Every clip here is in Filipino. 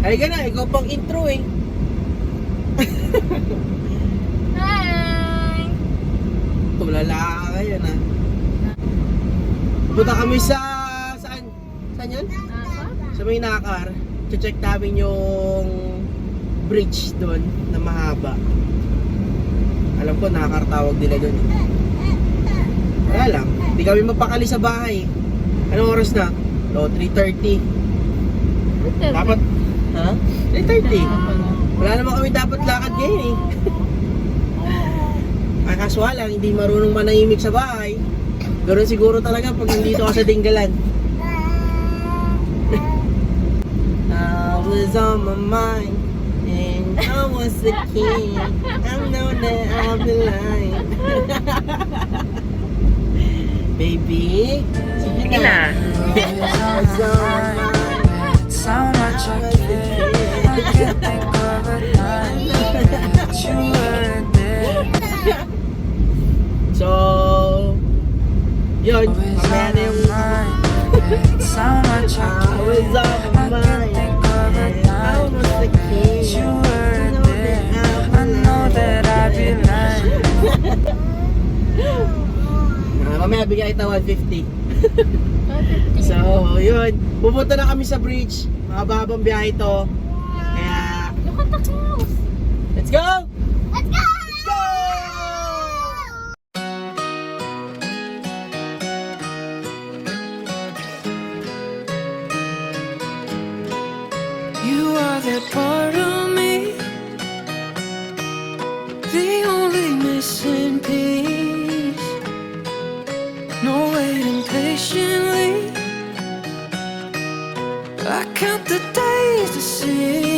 Ay ka na, ikaw pang intro eh. Hi! Tulala ka kayo na. Punta kami sa... Saan? Saan yun? Sa may nakar. Check namin yung bridge doon na mahaba. Alam ko nakar tawag nila doon. Wala lang. Hindi kami mapakali sa bahay. Anong oras na? O, 3.30. Dapat... Ha? 3.30. Wala naman kami dapat lakad ngayon eh. Ang kaswa lang, hindi marunong manahimik sa bahay. Ganoon siguro talaga pag nandito ka sa Dinggalan. I was on my mind and I was the king. I know that I'll be lying. Baby, sige Sige na. I was on my mind. So much I I was the can't think of a time that you weren't there. So, yun, mamaya na yung So much I I was can't on my mind I was the king. you weren't there. I know that I'd be lying. Mamaya bigyan kita 150. So, yun. Pupunta na kami sa bridge. Mahaba-habang biyahe to. Kaya, Look at the house! let's go! Count the days to see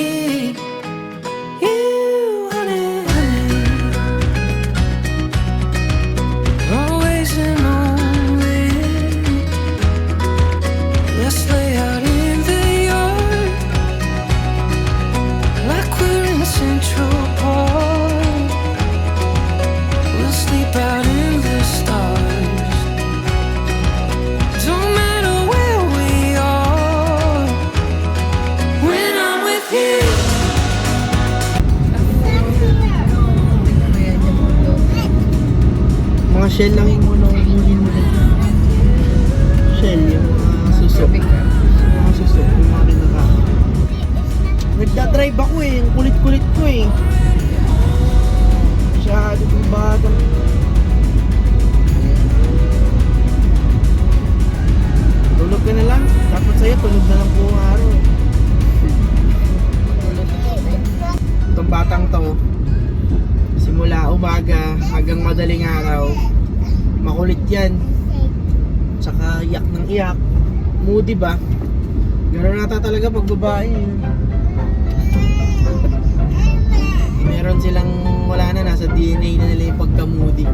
shell lang yung muna huli mo. Shell, yung mga suso. Mga suso, yung mga kinakain. Nagdadrive ako eh. Ang kulit-kulit ko eh. Masyado kong bata. Tulog ka na lang. Dapat sa'yo, tulog na lang buong araw eh. Itong batang to, simula umaga hanggang madaling araw, makulit yan. Tsaka iyak ng iyak. Moody ba? Gano'n nata talaga pag babae. Meron silang wala na, nasa DNA na nila yung pagka-moody.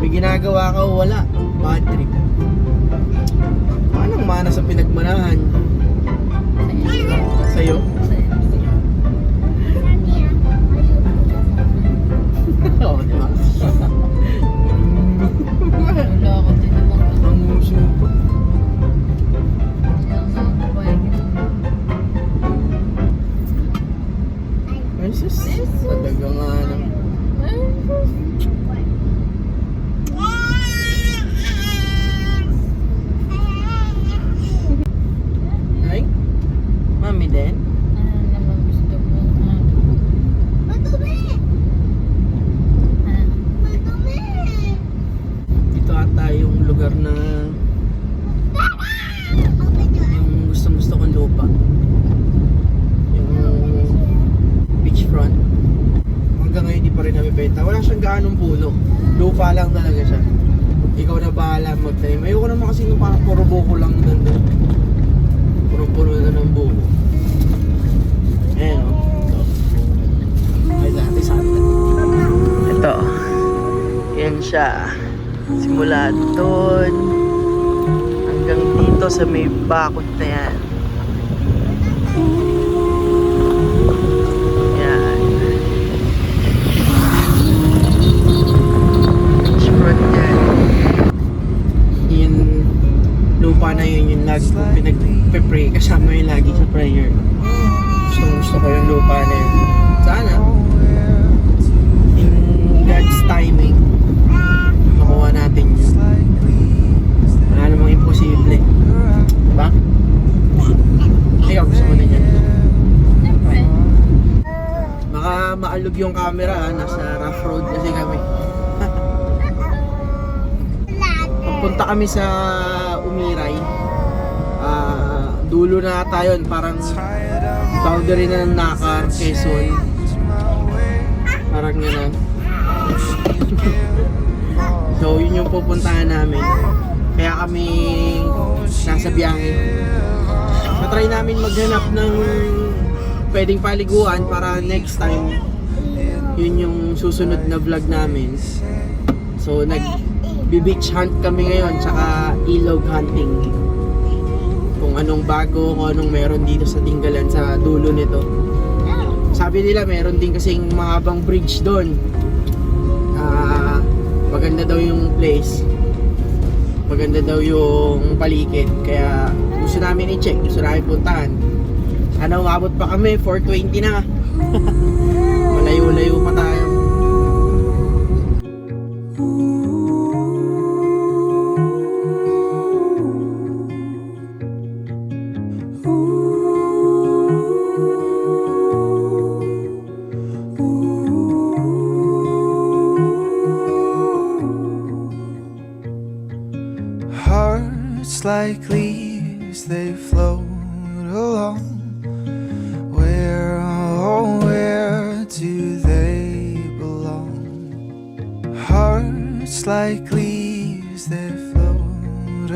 May ginagawa ka o wala, bad trip. Paano mana sa pinagmanahan? Sa'yo? Oo, di ba? Ang uso pa. Yung mga babae. Ay, sus. Talaga nga naman. Ay? Mami din? Ano naman gusto mo? ah? Ah. Dito ata yung lugar na yung gustong gusto kong lupa. Yung beachfront. Hanggang ngayon di pa rin namin benta. Wala siyang gaanong puno. Lupa lang talaga siya. Ikaw na bahala magtanim. Ayoko naman kasi nung parang puro buko lang nandun. Puro puno na ng buko. Ayan o. Ito. Ay dati sa atin. Ito. Yan siya. Simula doon hanggang dito sa may bakod na. Yan. lupa na yun yung lagi kong pinagpe-pray. Kasama yun lagi sa prayer. Gusto gusto ko yung lupa na yun. Sana. In God's timing, makuha natin yun. Wala namang imposible. Diba? Ikaw, gusto mo na yan. Baka maalog yung camera ha. Nasa rough road kasi kami. Pagpunta kami sa Umiray, ah, dulo na tayo, parang boundary na ng Nakar, Quezon. Parang gano'n. so, yun yung pupuntahan namin. Kaya kami nasa biyahe. Matry namin maghanap ng pwedeng paliguan para next time yun yung susunod na vlog namin. So, nag beach hunt kami ngayon, tsaka ilog hunting. Kung anong bago, kung anong meron dito sa Tinggalan, sa dulo nito. Sabi nila meron din kasing mahabang bridge doon. Ah, maganda daw yung place. Maganda daw yung paligid. Kaya gusto namin i-check, gusto namin puntahan. Ano, umabot pa kami, 420 na. Malayo-layo pa tayo.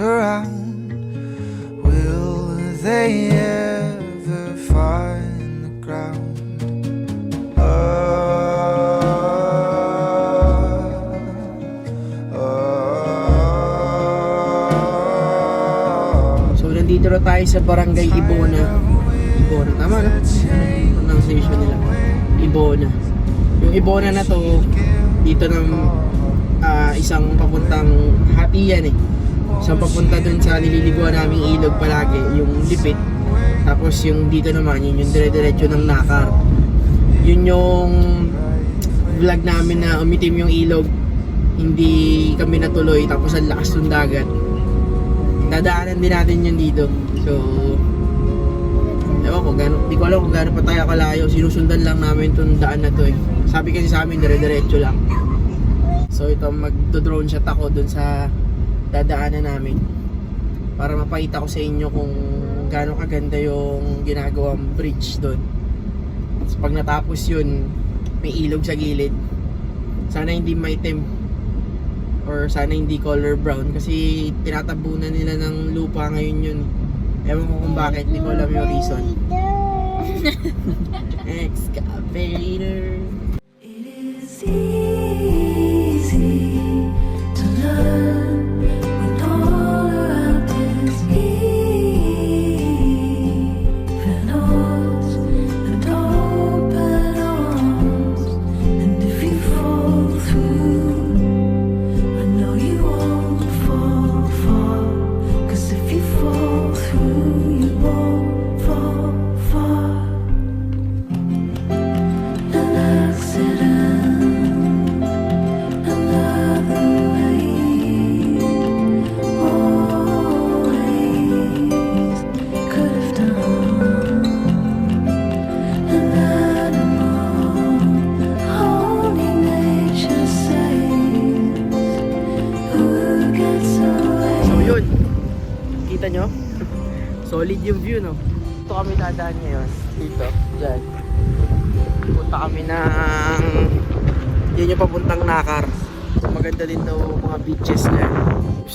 Around. Will they ever find the ground? So nandito na tayo sa Barangay Ibona. Ibona, tama na? Pronunciation nila. Ibona. Yung Ibona na to, dito ng ah, isang papuntang hatiyan eh. Isang papunta dun sa nililiguan naming ilog palagi, yung lipit. Tapos yung dito naman, yun yung dire-diretso ng nakar. Yun yung vlog namin na umitim yung ilog. Hindi kami natuloy, tapos ang lakas ng dagat dadaanan din natin yun dito. So, ewan ko, gano, di ko alam kung gaano pa tayo kalayo. Sinusundan lang namin itong daan na to eh. Sabi kasi sa amin, dire-diretso lang. So, ito, magdo-drone shot ako dun sa dadaanan namin. Para mapakita ko sa inyo kung gaano kaganda yung ginagawang bridge doon. So, pag natapos yun, may ilog sa gilid. Sana hindi maitim or sana hindi color brown kasi tinatabunan nila ng lupa ngayon yun ewan ko kung bakit hindi ko alam yung reason excavator It is easy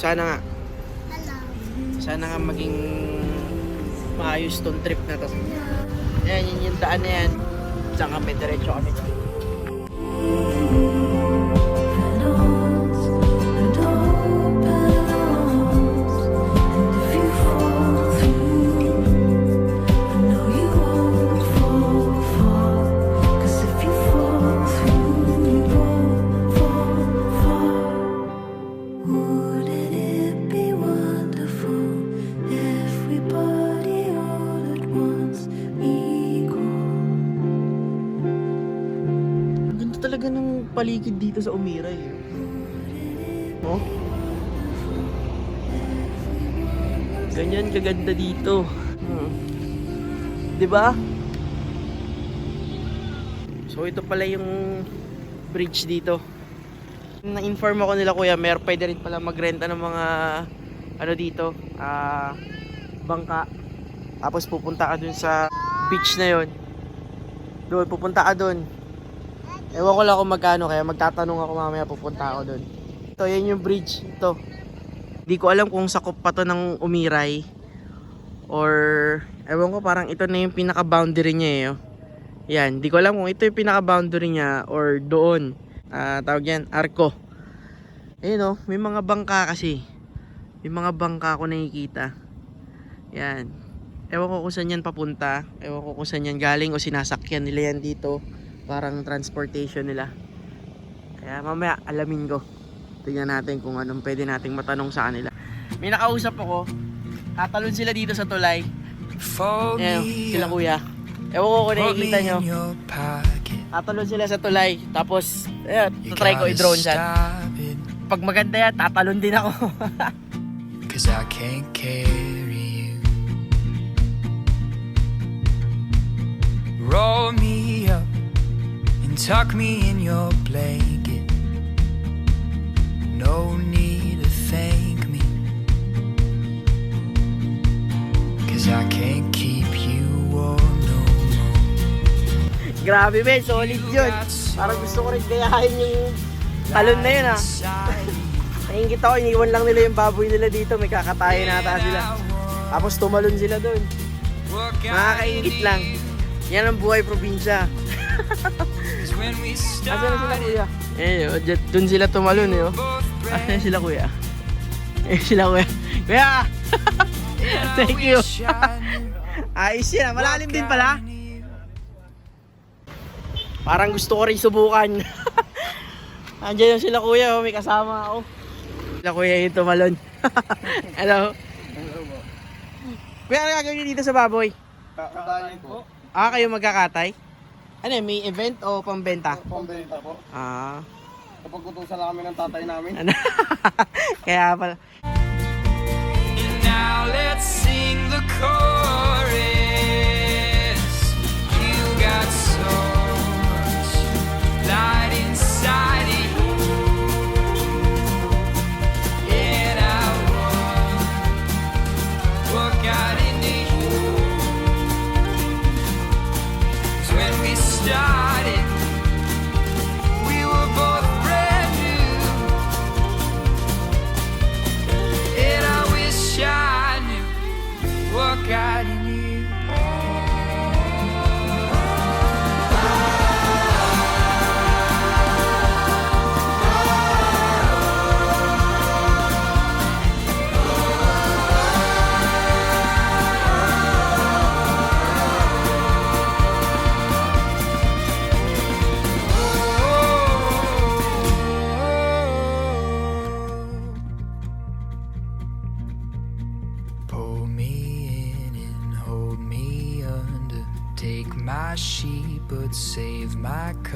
sana nga. Sana nga maging maayos tong trip na to. Yan yun yung daan na yan. Saan kami diretso kami. Notes ganda talaga ng paligid dito sa Umiray. eh. Oh? Ganyan kaganda dito. Hmm. 'Di ba? So ito pala yung bridge dito. Na-inform ako nila kuya, mer pwede rin pala magrenta ng mga ano dito, ah bangka. Tapos pupunta ka dun sa beach na yon. Doon, pupunta ka dun. Ewan ko lang kung magkano, kaya magtatanong ako mamaya pupunta ako dun. Ito, yan yung bridge. Ito. Di ko alam kung sakop pa to ng umiray. Or, ewan ko, parang ito na yung pinaka-boundary niya eh. oh. Yan, di ko alam kung ito yung pinaka-boundary niya or doon. Ah, tawag yan, arko. Ayun oh, may mga bangka kasi. May mga bangka ako nakikita. Yan. Ewan ko kung saan yan papunta. Ewan ko kung saan yan galing o sinasakyan nila yan dito. Parang transportation nila. Kaya mamaya alamin ko. Tingnan natin kung anong pwede nating matanong sa kanila. May nakausap ako. Tatalon sila dito sa tulay. Me sila kuya. Ewan ko kung nakikita nyo. Tatalon sila sa tulay. Tapos, You tatry ko i-drone it, Pag maganda yan, tatalon din ako. Cause I can't carry you. Roll me and tuck me in your blanket. No need to thank me. Cause I can't keep you warm no more. Grabe, men. Solid yun. Parang gusto ko rin gayahin yung talon na yun, ah. Nahingit ako, iniwan lang nila yung baboy nila dito. May kakatayin nata sila. Tapos tumalon sila doon. Nakakaingit lang. Yan ang buhay probinsya. Asa na sila kuya? Eh, oh, dyan- dun sila tumalon eh. Oh. Asa na sila kuya? Eh, sila kuya. Kuya! Thank you. Ayos yan. ah. Malalim din pala. Parang gusto ko rin subukan. Andiyan yung sila kuya, oh, may kasama ako. Sila kuya yung tumalon. Hello. Kuya, ano gagawin niyo dito sa baboy? Kakatayin po. Ah, kayo magkakatay? Ano yun, may event o pambenta? Pambenta po. Ah, Kapag utusan namin ng tatay namin. ano? Kaya pala. And now let's sing the chorus.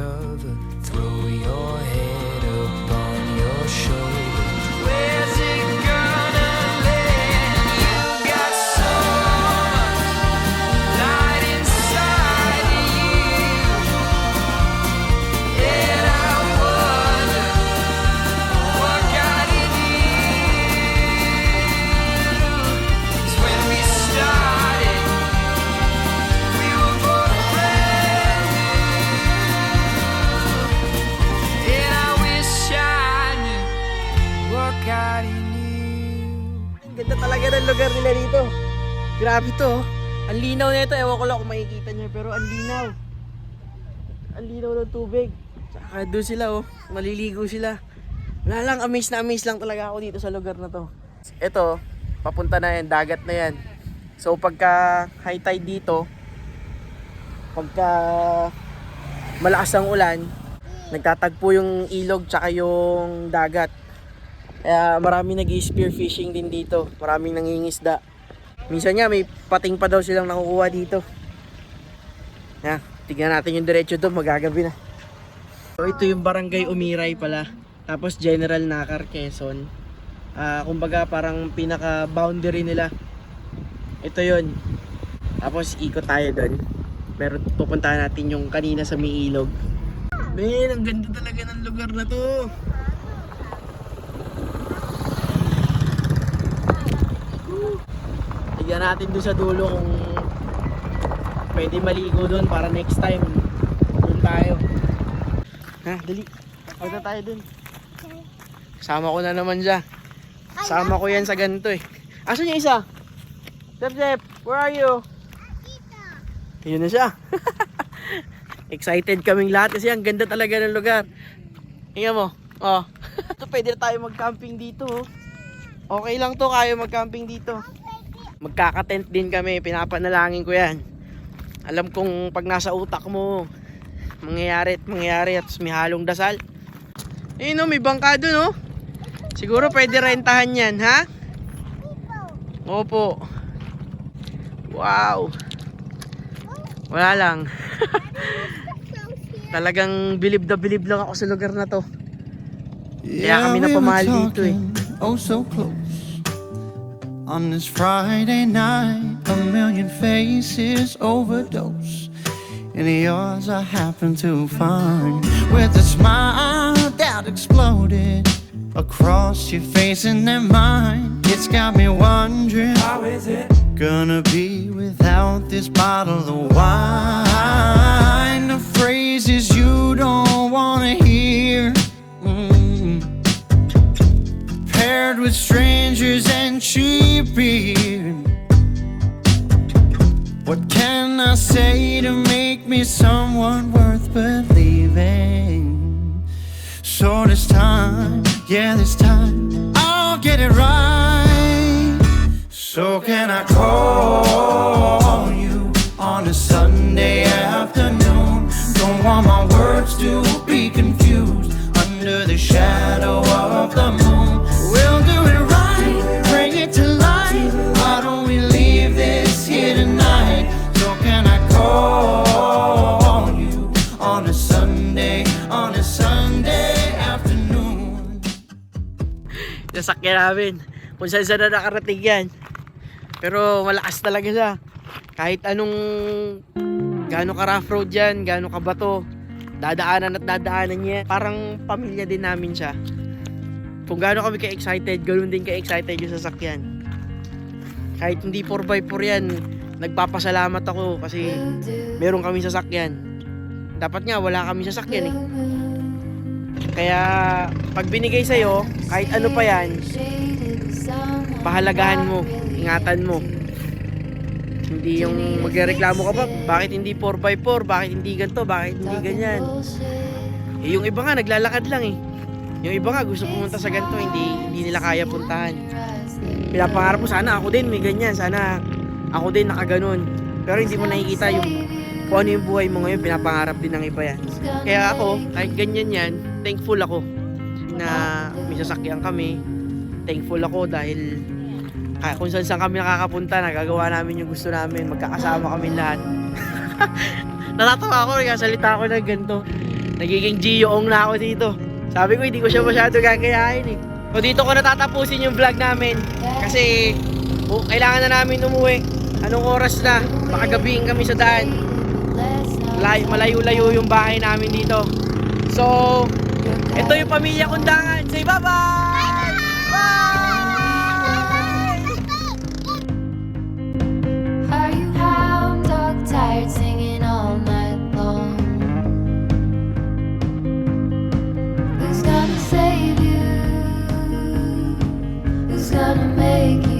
Cover. Throw your head ng lugar nila dito. Grabe to. oh. Ang linaw nito. Ewan ko lang kung makikita nyo. Pero ang linaw. Ang linaw ng tubig. Tsaka doon sila oh. Maliligo sila. Wala lang. Amaze na amaze lang talaga ako dito sa lugar na to. Ito. Papunta na yan. Dagat na yan. So pagka high tide dito. Pagka malakas ang ulan. Nagtatagpo yung ilog tsaka yung dagat. Kaya marami nag spear fishing din dito. Maraming nangingisda. Minsan nga may pating pa daw silang nakukuha dito. Ya, tignan natin yung diretso doon, magagabi na. So ito yung barangay Umiray pala. Tapos General Nakar, Quezon. Ah, kumbaga parang pinaka boundary nila. Ito yon. Tapos ikot tayo doon. Pero pupuntahan natin yung kanina sa may ilog. Man, ang ganda talaga ng lugar na to. Tignan natin doon sa dulo kung pwede maligo doon para next time doon tayo. Ha, dali. Punta tayo doon. Kasama ko na naman siya. Kasama ko yan sa ganito eh. Asan yung isa? Zep Zep, where are you? Yun na siya. Excited kaming lahat kasi ang ganda talaga ng lugar. Tingnan mo. Oh. Ito pwede na tayo mag-camping dito. oh. Okay lang to kayo mag-camping dito. Magkaka-tent din kami. Pinapanalangin ko yan. Alam kong pag nasa utak mo, mangyayari at mangyayari at may halong dasal. Ayun oh, may bangka dun oh. Siguro pwede rentahan yan, ha? Opo. Wow. Wala lang. Talagang bilib na bilib lang ako sa lugar na to. Kaya kami napamahal dito eh. Oh, so close. On this Friday night, a million faces overdose. And yours I happen to find with a smile that exploded across your face and then mine. It's got me wondering how is it gonna be without this bottle of wine? The cheap. What can I say to make me someone worth believing? So this time, yeah, this time, Nasakyan namin. Kung saan saan na nakarating yan. Pero malakas talaga siya. Kahit anong gaano ka rough road yan, gaano ka bato, dadaanan at dadaanan niya. Parang pamilya din namin siya. Kung gaano kami ka-excited, ganoon din ka-excited yung sasakyan. Kahit hindi 4x4 yan, nagpapasalamat ako kasi meron kami sasakyan. Dapat nga wala kami sasakyan eh. Kaya pag binigay sa'yo, kahit ano pa yan, pahalagahan mo, ingatan mo. Hindi yung magreklamo ka pa, bakit hindi 4x4, bakit hindi ganito, bakit hindi ganyan. Eh, yung iba nga naglalakad lang eh. Yung iba nga gusto pumunta sa ganito, hindi hindi nila kaya puntahan. Pinapangarap mo sana ako din may ganyan, sana ako din nakaganon. Pero hindi mo nakikita yung kung ano yung buhay mo ngayon, pinapangarap din ng iba yan. Kaya ako, kahit ganyan yan, thankful ako na may sasakyan kami. Thankful ako dahil kaya kung saan kami nakakapunta, nagagawa namin yung gusto namin, magkakasama kami lahat. Natatawa ako, nagkasalita ako ng ganito. Nagiging Gioong na ako dito. Sabi ko, hindi ko siya masyado gagayahin eh. So dito ko natatapusin yung vlog namin. Kasi oh, kailangan na namin umuwi. Anong oras na? Baka gabihin kami sa daan. Lay- Malayo-layo yung bahay namin dito. So, ito yung pamilya kundangan. Say bye-bye! Bye-bye! Are you home, dog tired, singing all night long? Who's gonna save you? Who's gonna make you?